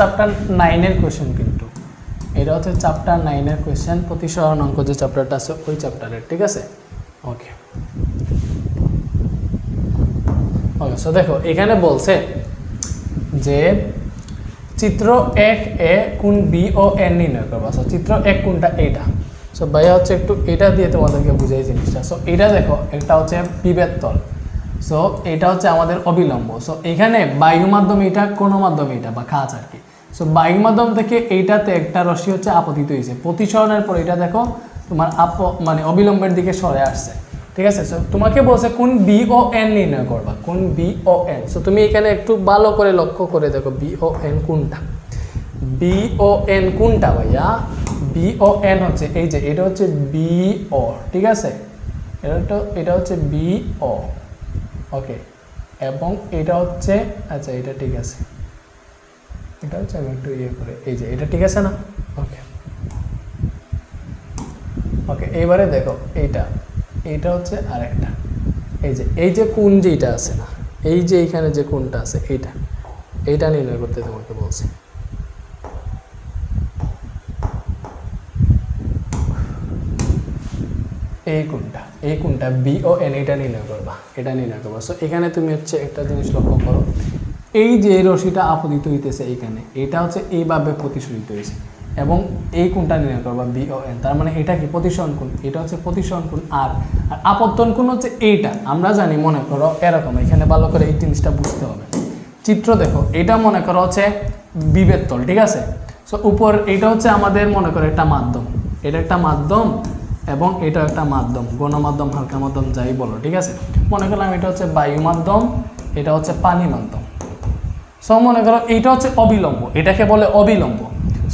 Chapter নাইনের question কিন্তু। এটা হচ্ছে চ্যাপ্টার নাইনের কোয়েশ্চেন প্রতিসরণ অঙ্ক যে চ্যাপ্টারটা আছে, ওই চ্যাপ্টারের ঠিক আছে? ওকে ওকে সো দেখো, এখানে বলছে যে চিত্র এক এ কোন বি ও এন নির্ণয় করবা। সো চিত্র এক কোনটা এটা সো ভাইয়া হচ্ছে একটু এটা দিয়ে তোমাদেরকে বুঝাই জিনিসটা। সো এটা দেখো, একটা হচ্ছে বিভেদ তল। সো এটা হচ্ছে আমাদের অবিলম্ব। সো এখানে বায়ু মাধ্যম এটা, কোনো মাধ্যমে এটা, বা খাঁচ আর কি। সো বায়ু মাধ্যম থেকে এইটাতে একটা রশ্মি হচ্ছে আপতিত হয়েছে। প্রতিসরণের পর এটা দেখো, তোমার আপ মানে অবিলম্বের দিকে সরে আসছে। ঠিক আছে? সো তোমাকে বলছে কোন বি ও এন নির্ণয় করবা, কোন বি ও এন সো তুমি এখানে একটু ভালো করে লক্ষ্য করে দেখো বি ও এন কোনটা। বি ও এন কোনটা ভাইয়া? বি ও এন হচ্ছে, এই যে, এটা হচ্ছে বি ও ঠিক আছে? এটা এটা হচ্ছে বি ও ওকে এবং এটা হচ্ছে আচ্ছা এটা ঠিক আছে। এটা হচ্ছে আমি একটু ইয়ে করে, এই যে, এটা ঠিক আছে না? ওকে ওকে এবারে দেখো, এইটা। এইটা হচ্ছে আরেকটা। এই যে এই যে কোন যেটা আছে না, এই যে এইখানে যে কোনটা আছে, এইটা। এইটা নির্ণয় করতে তোমাকে বলছি। এই কোনটা এই কোনটা বি ও এন এটা নির্ণয় করবা, এটা নির্ণয় করবা। সো এখানে তুমি হচ্ছে একটা জিনিস লক্ষ্য করো, এই যে রশিটা আপদিত হইতেছে এইখানে, এটা হচ্ছে এইভাবে প্রতিসরিত হয়েছে এবং এই কোনটা নির্ণয় করবা বি ও এন তার মানে এটা কি প্রতিসরণ কোণ, এটা হচ্ছে প্রতিসরণ কোণ আর আর আপত্তন কোণ হচ্ছে এইটা। আমরা জানি, মনে করো, এরকম, এখানে ভালো করে এই জিনিসটা বুঝতে হবে। চিত্র দেখো, এটা মনে করো হচ্ছে বিভেদ তল, ঠিক আছে? সো উপর, এটা হচ্ছে আমাদের মনে করো একটা মাধ্যম, এটা একটা মাধ্যম এবং এটা একটা মাধ্যম, গণমাধ্যম, হালকা মাধ্যম, যাই বলো, ঠিক আছে? মনে করলাম এটা হচ্ছে বায়ু মাধ্যম, এটা হচ্ছে পানি মাধ্যম। সো মনে করো এইটা হচ্ছে অবিলম্ব, এটাকে বলে অবিলম্ব।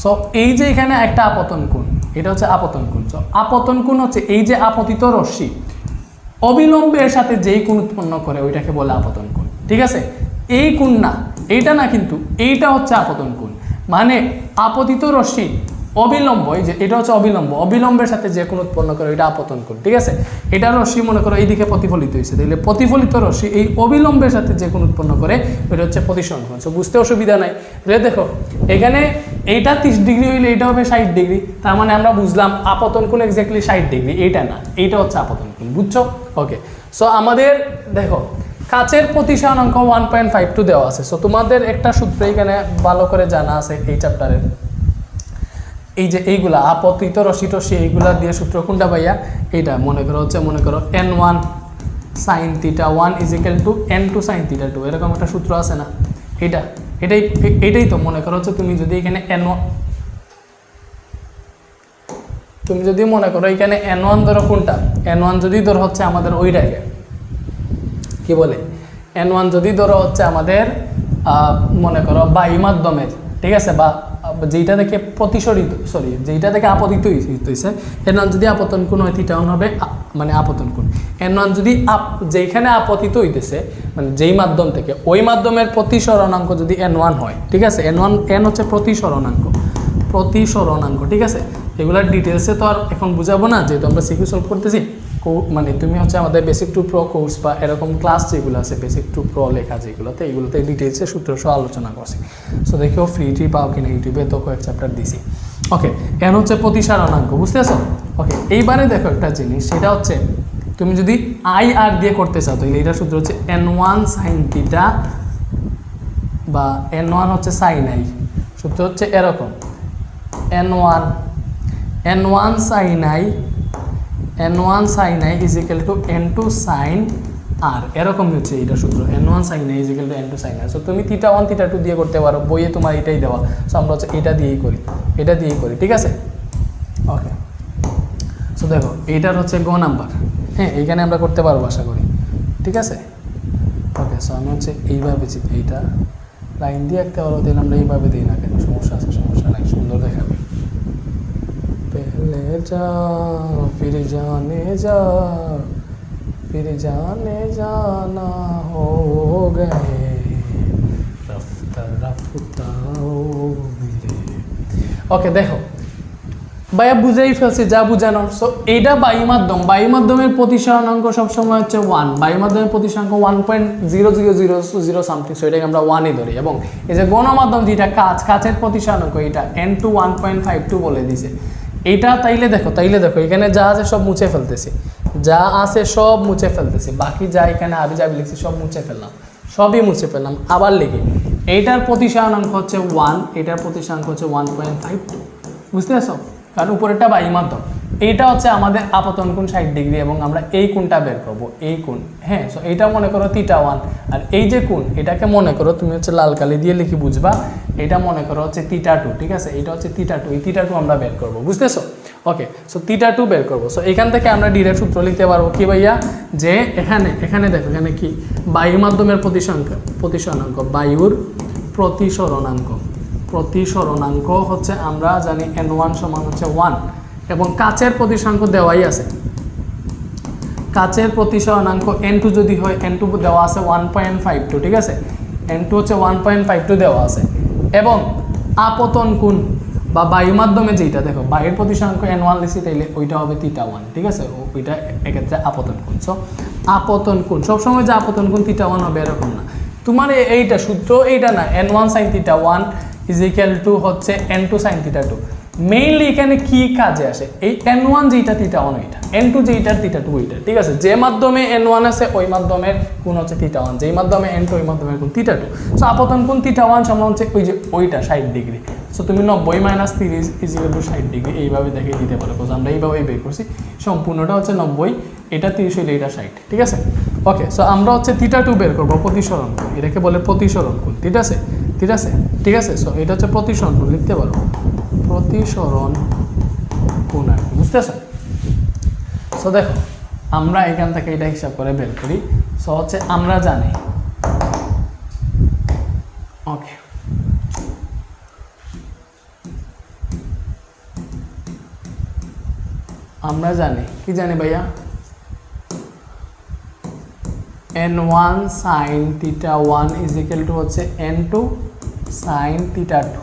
সো এই যে এখানে একটা আপতন কোণ, এটা হচ্ছে আপতন কোণ। সো আপতন কোণ হচ্ছে এই যে আপতিত রশ্মি, অবিলম্বের সাথে যেই কোণ উৎপন্ন করে ওইটাকে বলে আপতন কোণ, ঠিক আছে? এই কোণ না, এইটা না কিন্তু, এইটা হচ্ছে আপতন কোণ। মানে আপতিত রশ্মি অবিলম্ব এই যে এটা হচ্ছে অবিলম্ব, অবিলম্বের সাথে যে কোণ উৎপন্ন করে এটা আপতন কোণ ঠিক আছে? এটা রশ্মি মনে করো এইদিকে প্রতিফলিত হয়েছে তাহলে প্রতিফলিত রশ্মি এই অবিলম্বের সাথে যে কোণ উৎপন্ন করে ওইটা হচ্ছে প্রতিসরণ কোণ সো বুঝতে অসুবিধা নাই। তাহলে দেখো, এখানে এইটা তিরিশ ডিগ্রি হইলে এটা হবে ষাট ডিগ্রি, তার মানে আমরা বুঝলাম আপতন কোণ এক্স্যাক্টলি ষাট ডিগ্রি, এইটা না, এইটা হচ্ছে আপতন কোণ বুঝছ? ওকে সো আমাদের দেখো, কাচের প্রতিসরণ অঙ্ক ওয়ান পয়েন্ট ফাইভ টু দেওয়া আছে। সো তোমাদের একটা সূত্র এখানে ভালো করে জানা আছে এই চ্যাপ্টারের এই যে এইগুলা আপতিত রশি টসি এইগুলা দিয়ে সূত্র কোনটা ভাইয়া? এইটা মনে করো, হচ্ছে মনে করো N one sine theta one is equal to N two sine theta two এরকম একটা সূত্র আছে না? এটা এটাই এটাই তো মনে করো, হচ্ছে তুমি যদি এখানে এন তুমি যদি মনে করো এখানে এন ওয়ান ধরো কোনটা? এন ওয়ান যদি ধরো হচ্ছে আমাদের ওইটাকে কি বলে? এন ওয়ান যদি ধরো হচ্ছে আমাদের মনে করো বায়ু মাধ্যমের ঠিক আছে? বা যেইটা থেকে প্রতিসরিত সরি যেইটা থেকে আপতিত হইতেছে এন ওয়ান যদি আপতন কোণ হয় থিটা ওয়ান হবে মানে আপতন কোণ। এন ওয়ান যদি আপ যেইখানে আপতিত হইতেছে মানে যেই মাধ্যম থেকে, ওই মাধ্যমের প্রতিসরণাঙ্ক যদি এন ওয়ান হয়, ঠিক আছে? এন ওয়ান এন হচ্ছে প্রতিসরণাঙ্ক। প্রতিসরণাঙ্ক, ঠিক আছে? এগুলার ডিটেলসে তো আর এখন বুঝাবো না, যেহেতু আমরা সিকিউ সলভ করতেছি। মানে তুমি হচ্ছে আমাদের বেসিক টু প্রো কোর্স বা এরকম ক্লাস যেগুলো আছে বেসিক টু প্রো লেখা যেগুলোতে, এগুলোতে ডিটেলসে সূত্র সহ আলোচনা করছি। সো দেখিও ফ্রি টি পাও কিনা ইউটিউবে, তো কয়েক চ্যাপ্টার দিছি। ওকে এন হচ্ছে প্রতিসারণাঙ্ক বুঝতেছো ওকে এইবারে দেখো একটা জিনিস, সেটা হচ্ছে তুমি যদি আই আর দিয়ে করতে চাও, তাহলে এটা সূত্র হচ্ছে এন ওয়ান সাইন থিটা বা এন ওয়ান হচ্ছে সাইন আই সূত্র হচ্ছে এরকম N one N one sine I N one sine I is equal to N two sine R এরকমই হচ্ছে এটা সূত্র। N one sine I is equal to N two sine R so তুমি theta one theta two দিয়ে করতে পারো। বইয়ে তোমার এটাই দেওয়া। সো আমরা হচ্ছে এটা দিয়েই করি। এটা দিয়েই করি। ঠিক আছে? ওকে সো দেখো, এইটার হচ্ছে গ নাম্বার। হ্যাঁ এইখানে আমরা করতে পারব আশা করি। ঠিক আছে? ওকে সো আমি হচ্ছে এইভাবে এইটা লাইন দিয়ে একটা পারব। তাহলে আমরা এইভাবে দিই না কেন? সমস্যা আছে, সমস্যা নাই। সুন্দর দেখাবে पहले जाओ फिर जाने जाओ फिर जाने जाना हो गए रफ्ता रफ्ता ओ मेरे ওকে দেখো ভাইয়া বুঝেই ফেলছি যা বুঝানোর সো এইটা বায়ু মাধ্যম বায়ু মাধ্যমের প্রতিসরণাঙ্ক সবসময় হচ্ছে ওয়ান বায়ু মাধ্যমের প্রতিসরণাঙ্ক one point zero zero zero zero something so এটাকে আমরা ওয়ানই ধরি এবং এই যে গণমাধ্যম যেটা কাজ কাছের প্রতিসরণাঙ্ক এটা n two one point five two বলে দিছে এইটা তাইলে দেখো তাইলে দেখো, এখানে যা আছে সব মুছে ফেলতেছি। যা আছে সব মুছে ফেলতেছি। বাকি যা এখানে আবি যাবি লিখছি, সব মুছে ফেললাম। সবই মুছে ফেললাম। আবার লিখি। এইটার প্রতিসায়নাঙ্ক হচ্ছে ওয়ান এটার প্রতিসায়নাঙ্ক হচ্ছে ওয়ান পয়েন্ট ফাইভ টু বুঝতে পারছ? কারণ উপরেরটা বায়ু মাধ্যম। এইটা হচ্ছে আমাদের আপতন কোণ ষাট ডিগ্রি এবং আমরা এই কোণটা বের করব, এই কোণ হ্যাঁ? সো এইটা মনে করো তিটা ওয়ান আর এই যে কোণ, এটাকে মনে করো তুমি হচ্ছে লাল কালি দিয়ে লিখি বুঝবা, এটা মনে করো হচ্ছে তিটা টু ঠিক আছে? এটা হচ্ছে তিটা টু এই তিটা টু আমরা বের করব, বুঝতেছো? ওকে সো তিটা টু বের করব। সো এখান থেকে আমরা ডিরেক্ট সূত্র লিখতে পারব কি ভাইয়া? যে এখানে এখানে দেখো, এখানে কি? বায়ু মাধ্যমের প্রতিসংখ্য, প্রতিসরণাঙ্ক, বায়ুর প্রতিসরণাঙ্ক প্রতিসরণাঙ্ক হচ্ছে আমরা জানি এন ওয়ান সমান হচ্ছে ওয়ান এবং কাচের প্রতিসরাঙ্ক দেওয়াই আছে। কাচের প্রতিসরণাঙ্ক এন টু যদি হয় এন টু দেওয়া আছে ওয়ান পয়েন্ট ফাইভ টু ঠিক আছে? এন টু হচ্ছে ওয়ান পয়েন্ট ফাইভ টু দেওয়া আছে। এবং আপতন কোণ বা বায়ু মাধ্যমে যেটা দেখো বায়ুর প্রতিসরাঙ্ক এন ওয়ান লিখছি তাইলে ওইটা হবে তিটা ওয়ান ঠিক আছে? ওইটা এক্ষেত্রে আপতন কোণ। সো আপতন কোণ, সবসময় যে আপতন কোণ তিটা ওয়ান হবে, এরকম না। তোমার এইটা সূত্র, এইটা না N one sine theta one is equal to হচ্ছে N two sine theta two mainly এখানে কি কাজে আসে? এই এন ওয়ান যেটা তিটা ওয়ান ওইটা এন টু যেইটা তিটা টু ওইটা ঠিক আছে? যে মাধ্যমে এন ওয়ান আছে ওই মাধ্যমের কোন হচ্ছে তিটা ওয়ান যেই মাধ্যমে এন টু ওই মাধ্যমের কোন তিটা টু সো আপতন কোন তিটা ওয়ান সমান হচ্ছে ওই যে ওইটা, ষাট ডিগ্রি। সো তুমি নব্বই মাইনাস তিরিশ ইজিকাল টু ষাট ডিগ্রি। এইভাবে দেখে দিতে পারো। বিকজ আমরা এইভাবেই বের করছি। সম্পূর্ণটা হচ্ছে নব্বই, এটা তিরিশ হইলে এটা ষাট, ঠিক আছে? ওকে সো আমরা হচ্ছে তিটা টু বের করব, প্রতিসরণ কোণ। এটাকে বলে প্রতিসরণ কোণ, ঠিক আছে? ঠিক আছে? ঠিক আছে? সো এটা হচ্ছে প্রতিসরণ কোণ, লিখতে পারো। প্রতিসরণ কোণ আর কি বুঝতেছো সো দেখো, আমরা এখান থেকে এটা হিসাব করে বের করি। সো হচ্ছে আমরা জানি। ওকে আমরা জানি। কি জানি ভাইয়া? N one sine theta one is equal to হচ্ছে N two sine theta two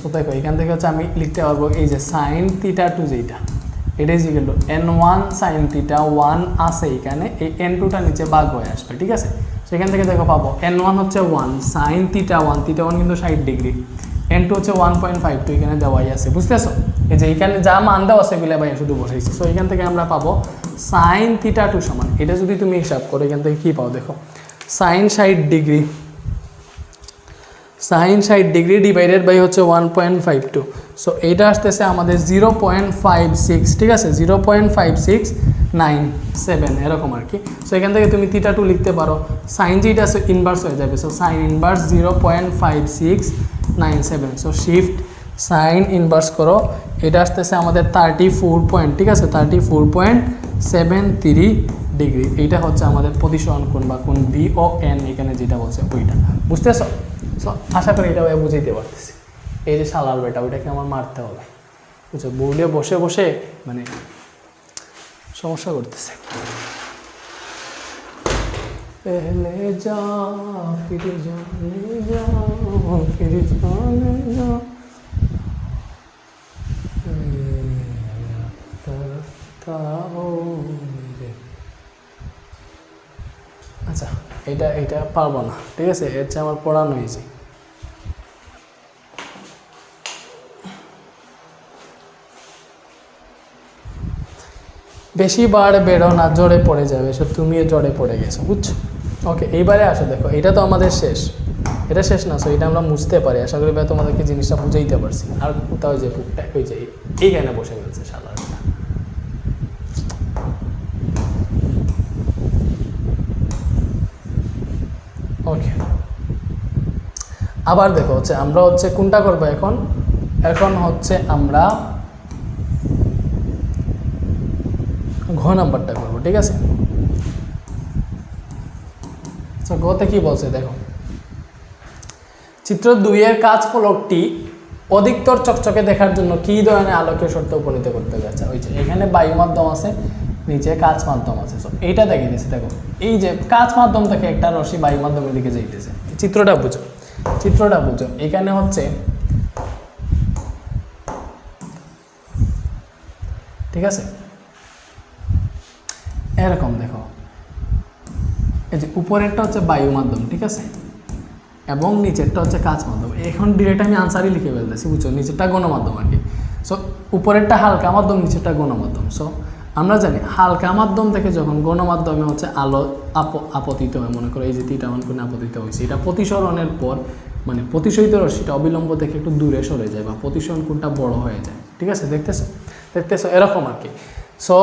so দেখো, এখান থেকে হচ্ছে আমি লিখতে পারব এই যে সাইন থিটা টু যেটা এটা is equal to n one sine theta one আছে এখানে এই এন টুটা নিচে বাঘ হয়ে আসবে, ঠিক আছে? সেখান থেকে দেখো পাবো এন ওয়ান হচ্ছে one sine theta one theta one কিন্তু ষাট ডিগ্রি এন টু হচ্ছে ওয়ান পয়েন্ট ফাইভ টু এখানে দেওয়াই আছে, বুঝতেছো? এই যে এখানে যা মান দেওয়া আছে এগুলো ভাই শুধু বসাইছি সো এখান থেকে আমরা পাবো সাইন থিটা টু সমান, এটা যদি তুমি হিসাব করো, এখান থেকে কী পাও দেখো? সাইন ষাট ডিগ্রি সাইন ষাট ডিগ্রি ডিভাইডেড বাই হচ্ছে one point five two so এইটা আসতেছে আমাদের জিরো পয়েন্ট ফাইভ সিক্স ঠিক আছে? Zero point five six nine seven এরকম আর কি। সো এখান থেকে তুমি থিটা টু লিখতে পারো। সাইন যেটা আছে ইনভার্স হয়ে যাবে। So sine inverse zero point five six nine seven so shift sine inverse করো। এটা আসতেছে আমাদের থার্টি ফোর পয়েন্ট ঠিক আছে? Thirty four point seven three degree এইটা হচ্ছে আমাদের প্রতিসরণ কোণ বা কোন বি ও এন এখানে যেটা বলছে ওইটা। বুঝতেছো? সো আশা করি এটা ভাই বুঝাইতে পারতেছি এই যে সালাল বেটা ওইটাকে আমার মারতে হবে বুঝছো বোর্ডে বসে বসে মানে সমস্যা করতেছে पहले जा फिर जाने जा फिर जाने जा तरफता हो मेरे আচ্ছা এটা এটা পারব না। ঠিক আছে? এর চেয়ে আমার পড়ানো হয়েছে বেশি বার বেরো না জড়ে পড়ে যাবে। সব তুমিও জড়ে পড়ে গেছো, বুঝছ? ওকে এইবারে আসো, দেখো, এটা তো আমাদের শেষ। এটা শেষ না সো এটা আমরা মুছতে পারি। আশা করি ভাই তোমাদেরকে জিনিসটা বুঝাইতে পারছি। আর কোথাও যে বুকটা, ওই যে, এইখানে বসে গেছে সাধারণত ওকে আবার দেখো হচ্ছে আমরা হচ্ছে কোনটা করব এখন? এখন হচ্ছে আমরা ঘ নাম্বারটা করব, ঠিক আছে? গতে কি বলছে দেখো? চিত্র দুইয়ের কাজ ফলকটি অধিকতর চকচকে দেখার জন্য কি ধরনের আলোকীয় শর্ত উপনীত করতে যাচ্ছে? ওই যে এখানে বায়ু মাধ্যম আছে, নিচে কাজ মাধ্যম আছে। তো এইটা দেখে দিয়েছে দেখো। এই যে কাজ মাধ্যম থেকে একটা রশ্মি বায়ু মাধ্যমের দিকে যাইতেছে। চিত্রটা বুঝো। চিত্রটা বুঝো এখানে হচ্ছে ঠিক আছে? এরকম দেখো। এই যে উপরেরটা হচ্ছে বায়ু মাধ্যম, ঠিক আছে? এবং নিচেরটা হচ্ছে কাজ মাধ্যম। এখন ডিরেক্ট আমি আনসারই লিখে ফেলতেছি, বুঝছ? নিচেরটা গণমাধ্যম আর কি। সো উপরেরটা হালকা মাধ্যম, নিচেরটা গণমাধ্যম। সো আমরা জানি হালকা মাধ্যম থেকে যখন গণমাধ্যমে হচ্ছে আলো আপ, আপতিত হয়, মনে করো এই যে তিটা মান কোণে আপতিত হয়েছে, এটা প্রতিসরণের পর মানে প্রতিসরিত রশ্মিটা অবিলম্ব থেকে একটু দূরে সরে যায় বা প্রতিসরণ কোনটা বড় হয়ে যায়, ঠিক আছে? দেখতেছো? দেখতেছো? এরকম আর কি। সো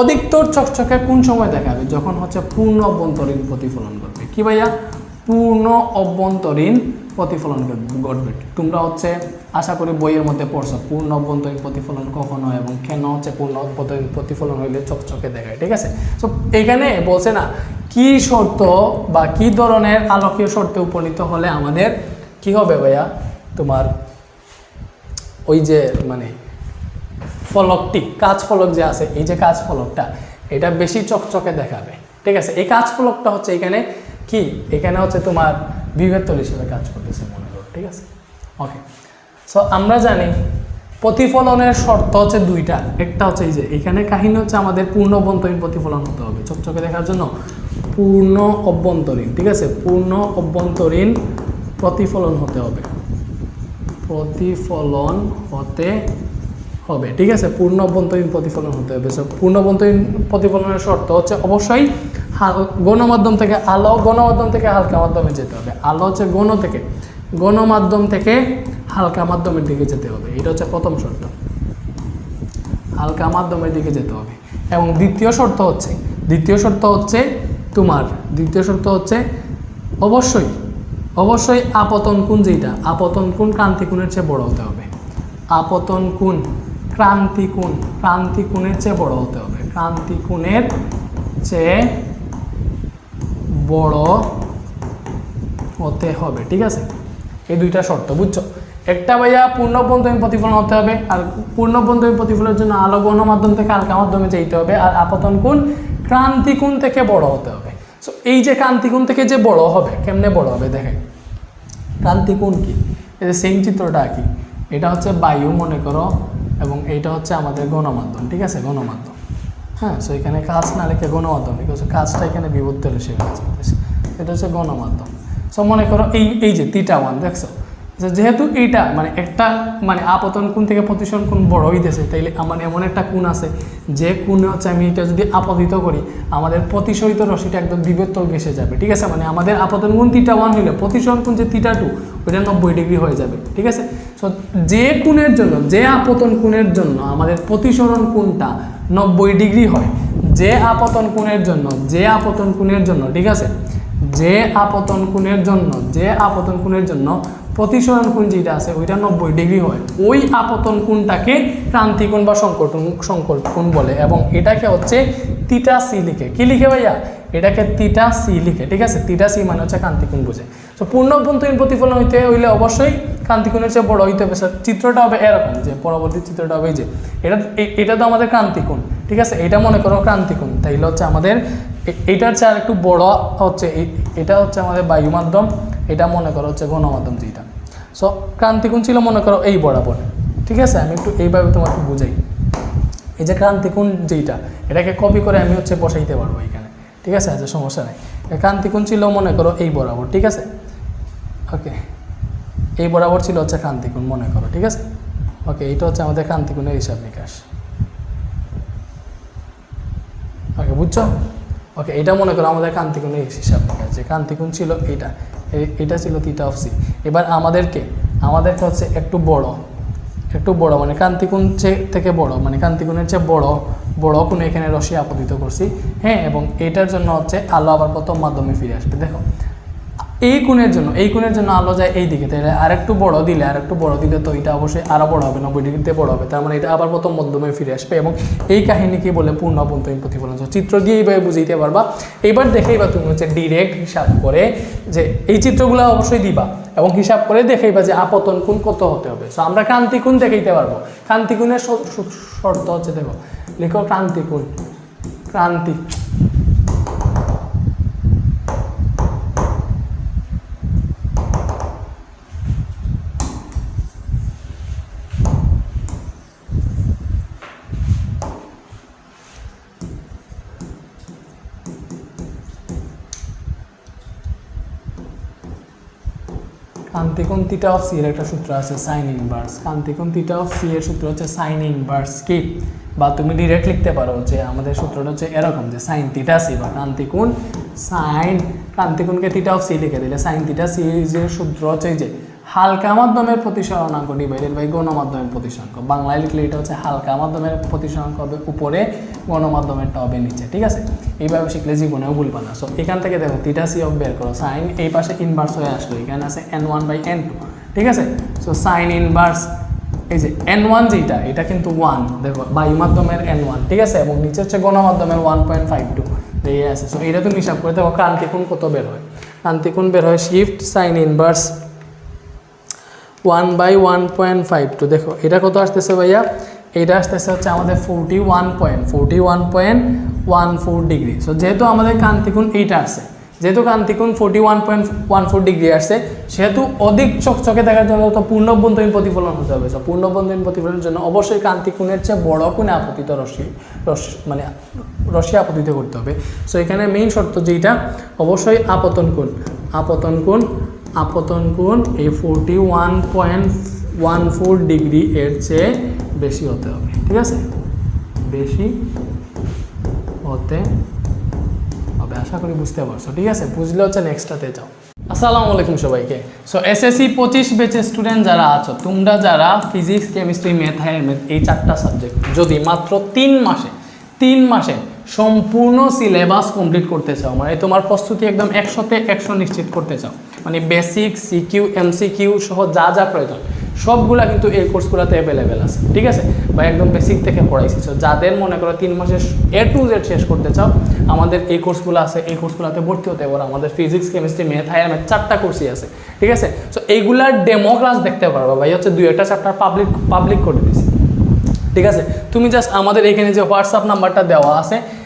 অধিকতর চকচকে কোন সময় দেখাবে? যখন হচ্ছে পূর্ণ অভ্যন্তরীণ প্রতিফলন করবে কি ভাইয়া? পূর্ণ অভ্যন্তরীণ প্রতিফলন ঘটবে। তোমরা হচ্ছে আশা করি বইয়ের মধ্যে পড়ছো, পূর্ণ অভ্যন্তরীণ প্রতিফলন কখন হয় এবং কেন হচ্ছে পূর্ণ অভ্যন্তরীণ প্রতিফলন হইলে চকচকে দেখায়, ঠিক আছে? সো এখানে বলছে না, কি শর্ত বা কি ধরনের আলোকীয় শর্তে উপনীত হলে আমাদের কি হবে ভাইয়া? তোমার ওই যে মানে ফলকটি কাজ ফলক যে আছে, এই যে কাজ ফলকটা, এটা বেশি চকচকে দেখাবে, ঠিক আছে? এই কাজ ফলকটা হচ্ছে এখানে কি? এখানে হচ্ছে তোমার বিভেদ তল হিসেবে কাজ করতেছে মনে করো, ঠিক আছে? ওকে সো আমরা জানি প্রতিফলনের শর্ত হচ্ছে দুইটা। একটা হচ্ছে এই যে, এখানে কাহিনী হচ্ছে আমাদের পূর্ণ অভ্যন্তরীণ প্রতিফলন হতে হবে। চকচকে দেখার জন্য পূর্ণ অভ্যন্তরীণ, ঠিক আছে? পূর্ণ অভ্যন্তরীণ প্রতিফলন হতে হবে। প্রতিফলন হতে হবে, ঠিক আছে? পূর্ণ অভ্যন্তরীণ প্রতিফলন হতে হবে। সো পূর্ণ অভ্যন্তরীণ প্রতিফলনের শর্ত হচ্ছে অবশ্যই গণমাধ্যম থেকে আলো, গণমাধ্যম থেকে হালকা মাধ্যমে যেতে হবে। আলো হচ্ছে গণ থেকে, গণমাধ্যম থেকে হালকা মাধ্যমের দিকে যেতে হবে। এটা হচ্ছে প্রথম শর্ত। হালকা মাধ্যমের দিকে যেতে হবে। এবং দ্বিতীয় শর্ত হচ্ছে, দ্বিতীয় শর্ত হচ্ছে তোমার, দ্বিতীয় শর্ত হচ্ছে অবশ্যই অবশ্যই আপতন কোণ যেটা আপতন কোণ ক্রান্তি কোণের চেয়ে বড় হতে হবে। আপতন কোণ, ক্রান্তি কোণ, ক্রান্তি কোণের চেয়ে বড় হতে হবে। ক্রান্তি কোণের চেয়ে বড় হতে হবে, ঠিক আছে? এই দুইটা শর্ত, বুঝছ? একটা ভাইয়া পূর্ণবন্ধনী প্রতিফলন হতে হবে, আর পূর্ণবন্ধনী প্রতিফলনের জন্য আলো গণমাধ্যম থেকে হালকা মাধ্যমে যেতে হবে, আর আপতন কোণ ক্রান্তি কোণ থেকে বড় হতে হবে। সো এই যে ক্রান্তি কোণ থেকে যে বড় হবে, কেমনে বড় হবে দেখেন? ক্রান্তি কোণ কি? এই যে সেম চিত্রটা কি এটা হচ্ছে বায়ু, মনে করো, এবং এইটা হচ্ছে আমাদের গণমাধ্যম, ঠিক আছে? গণমাধ্যম। হ্যাঁ। সো এখানে কাজ না লিখে গণমাধ্যম বিকজ কাজটা এখানে বিভক্ত হলে কাজ এটা হচ্ছে গণমাধ্যম। সো মনে করো এই এই যে তিটা ওয়ান দেখছ? যেহেতু এইটা মানে একটা মানে আপতন কোণ থেকে প্রতিসরণ কোণ বড় হইতেছে, তাইলে আমার এমন একটা কোণ আছে, যে কোণে হচ্ছে আমি এটা যদি আপতিত করি, আমাদের প্রতিসরিত রশিটা একদম বিবর্তল ঘেসে যাবে, ঠিক আছে? মানে আমাদের আপতন কোণ তিটা ওয়ান হইলে প্রতিসরণ কোণ যে তিটা টু ওইটা নব্বই ডিগ্রি হয়ে যাবে, ঠিক আছে? সো যে কোণের জন্য, যে আপতন কোণের জন্য আমাদের প্রতিসরণ কোণটা নব্বই ডিগ্রি হয়, যে আপতন কোণের জন্য, যে আপতন কোণের জন্য, ঠিক আছে? যে আপতন কোণের জন্য, যে আপতন কোণের জন্য প্রতিসরণ কোণ যেটা আছে, ওইটা নব্বই ডিগ্রি হয়। ওই আপতন কোণটাকে ক্রান্তি কোণ বা সংকট সংকট কোণ বলে এবং এটাকে হচ্ছে তিটা সি লিখে। কি লিখে ভাইয়া? এটাকে তিটা সি লিখে, ঠিক আছে? তিটা সি মানে হচ্ছে ক্রান্তি কোণ বোঝে। তো পূর্ণ অভ্যন্তরীণ প্রতিফলন হইতে হইলে অবশ্যই ক্রান্তি কোণের চেয়ে বড় হইতে হবে। চিত্রটা হবে এরকম যে, পরবর্তী চিত্রটা হবে যে, এটা এটা তো আমাদের ক্রান্তি কোণ ঠিক আছে? এটা মনে করো ক্রান্তি কোণ তাইলে হচ্ছে আমাদের, এ- এইটার চেয়ে আর একটু বড় হচ্ছে এটা হচ্ছে আমাদের বায়ু মাধ্যম এটা মনে করো হচ্ছে গণমাধ্যম যেটা। সো ক্রান্তিকোণ ছিল মনে করো এই বরাবর। ঠিক আছে? আমি একটু এইভাবে তোমাকে বুঝাই। এই যে ক্রান্তিকোণ যেইটা এটাকে কপি করে আমি হচ্ছে বসাইতে পারব এখানে। ঠিক আছে? আচ্ছা সমস্যা নেই। ক্রান্তিকোণ ছিল মনে করো এই বরাবর, ঠিক আছে? ওকে। এই বরাবর ছিল হচ্ছে ক্রান্তিকোণ, মনে করো, ঠিক আছে? ওকে, এইটা হচ্ছে আমাদের ক্রান্তিকোণের হিসাব নিকাশ। ওকে, বুঝছ? ওকে এটা মনে করো আমাদের কান্তিকোণের হিসাব নিকাশ। যে কান্তিকোণ ছিল এইটা। এটা ছিল থিটা অফ সি এবার আমাদেরকে আমাদেরকে হচ্ছে একটু বড়। একটু বড় মানে কান্তিকুণ থেকে বড় মানে কান্তিকুণের চেয়ে বড় বড় কোনো এখানে রসি আপতিত করছি। হ্যাঁ এবং এটার জন্য হচ্ছে আলো আবার প্রথম মাধ্যমে ফিরে আসবে। দেখো এই কোণের জন্য, এই কোণের জন্য আলো যায় এই দিকে। তাহলে আরেকটু বড় দিলে, আরেকটু বড় দিলে তো এটা অবশ্যই আরও বড় হবে, নব্বই ডিগ্রিতে বড় হবে। তার মানে এটা আবার প্রথম মধ্যমে ফিরে আসবে এবং এই কাহিনীকে বলে, পূর্ণ অভ্যন্তরীণ প্রতিফলন। চিত্র দিয়ে এইভাবে বুঝাইতে পারবা। এবার দেখেই বা তুমি হচ্ছে ডিরেক্ট হিসাব করে যে এই চিত্রগুলো অবশ্যই দিবা এবং হিসাব করে দেখেইবা যে আপতন কোণ কত হতে হবে। সো আমরা ক্রান্তি কোণ দেখাইতে পারব। ক্রান্তি কোণের শ- শ- শর্ত হচ্ছে দেখো, লিখো ক্রান্তি কোণ। ক্রান্তি। কান্তিকোণ থিটা অফ সি এর একটা সূত্র আছে সাইন ইনভার্স কান্তিকোণ থিটা অফ সি এর সূত্র হচ্ছে সাইন ইনভার্স কি? বা তুমি ডিরেক্ট লিখতে পারো যে আমাদের সূত্রটা হচ্ছে এরকম যে সাইন থিটা সি বা কান্তিকোণ সাইন কান্তিকোণকে থিটা অফ সি লিখে দিলে সাইন থিটা সি এর সূত্র হচ্ছে এই যে হালকা মাধ্যমের প্রতিসরণাঙ্ক ডিভাইডেড বাই গণমাধ্যমের প্রতিসরাঙ্ক বাংলায় লিখলে এটা হচ্ছে হালকা মাধ্যমের প্রতিসরাঙ্ক হবে উপরে গণমাধ্যমেরটা হবে নিচে, ঠিক আছে? এইভাবে শিখলে জীবনেও ভুলবা না। সো এখান থেকে দেখো থিটা সি অফ বের করো সাইন এই পাশে ইনভার্স হয়ে আসলো, এখানে আছে n one by n two ঠিক আছে? সো সাইন ইনভার্স এই যে এন ওয়ান যেটা, এটা কিন্তু ওয়ান দেখো বায়ু মাধ্যমের এন ওয়ান ঠিক আছে? এবং নিচে হচ্ছে গণমাধ্যমের ওয়ান পয়েন্ট ফাইভ টু এই আছে। সো এটা তুমি হিসাব করে দেখো, ক্রান্তিকোণ কত বের হয়? ক্রান্তিকোণ বের হয় shift sine inverse one by one point five two. দেখো, এটা কত আসতেছে ভাইয়া? এটা আসতেছে হচ্ছে আমাদের forty one point, forty one point one four degree. So যেহেতু আমাদের কান্তিকুণ এইটা আসছে যেহেতু কান্তিকুণ forty one point one four degree আসছে, সেহেতু অধিক চকচকে দেখার জন্য তো পূর্ণবন্ধহীন প্রতিফলন হতে হবে। সো পূর্ণবন্ধহীন প্রতিফলনের জন্য অবশ্যই কান্তিকুণের চেয়ে বড় কোণে আপতিত রশ্মি রশ্মি মানে রশ্মি আপতিত করতে হবে। সো এখানে মেইন শর্ত যেটা অবশ্যই আপতন কোণ আপতন কোণ আপতন কোণ এই forty one point one four degree এর চেয়ে বেশি হতে হবে, ঠিক আছে? বেশি হতে হবে, আশা করি বুঝতে পারছ, ঠিক আছে? বুঝলে হচ্ছে নেক্সটটাতে যাও। আসসালামু আলাইকুম সবাইকে। সো এসএসসি পঁচিশ বেচের স্টুডেন্ট যারা আছো, তোমরা যারা ফিজিক্স কেমিস্ট্রি ম্যাথ এই চারটা সাবজেক্ট যদি মাত্র তিন মাসে তিন মাসে সম্পূর্ণ সিলেবাস কমপ্লিট করতে চাও মানে তোমার প্রস্তুতি একদম একশোতে একশো নিশ্চিত করতে চাও মানে বেসিক সিকিউ এমসিকিউ সহ যা যা প্রয়োজন, সবগুলা কিন্তু এই কোর্সগুলোতে অ্যাভেলেবেল আছে, ঠিক আছে? বা একদম বেসিক থেকে পড়াইছি সো যাদের মনে করো তিন মাসে এ টু জেড শেষ করতে চাও, আমাদের এই কোর্সগুলো আছে, এই কোর্সগুলোতে ভর্তি হতে পারো আমাদের physics chemistry math higher math চারটা কোর্সই আছে, ঠিক আছে? সো এইগুলার ডেমো ক্লাস দেখতে পারব ভাই, হচ্ছে দুই একটা চ্যাপ্টার পাবলিক পাবলিক করে দিয়েছি ঠিক আছে? তুমি জাস্ট আমাদের এখানে যে হোয়াটসঅ্যাপ নাম্বারটা দেওয়া আছে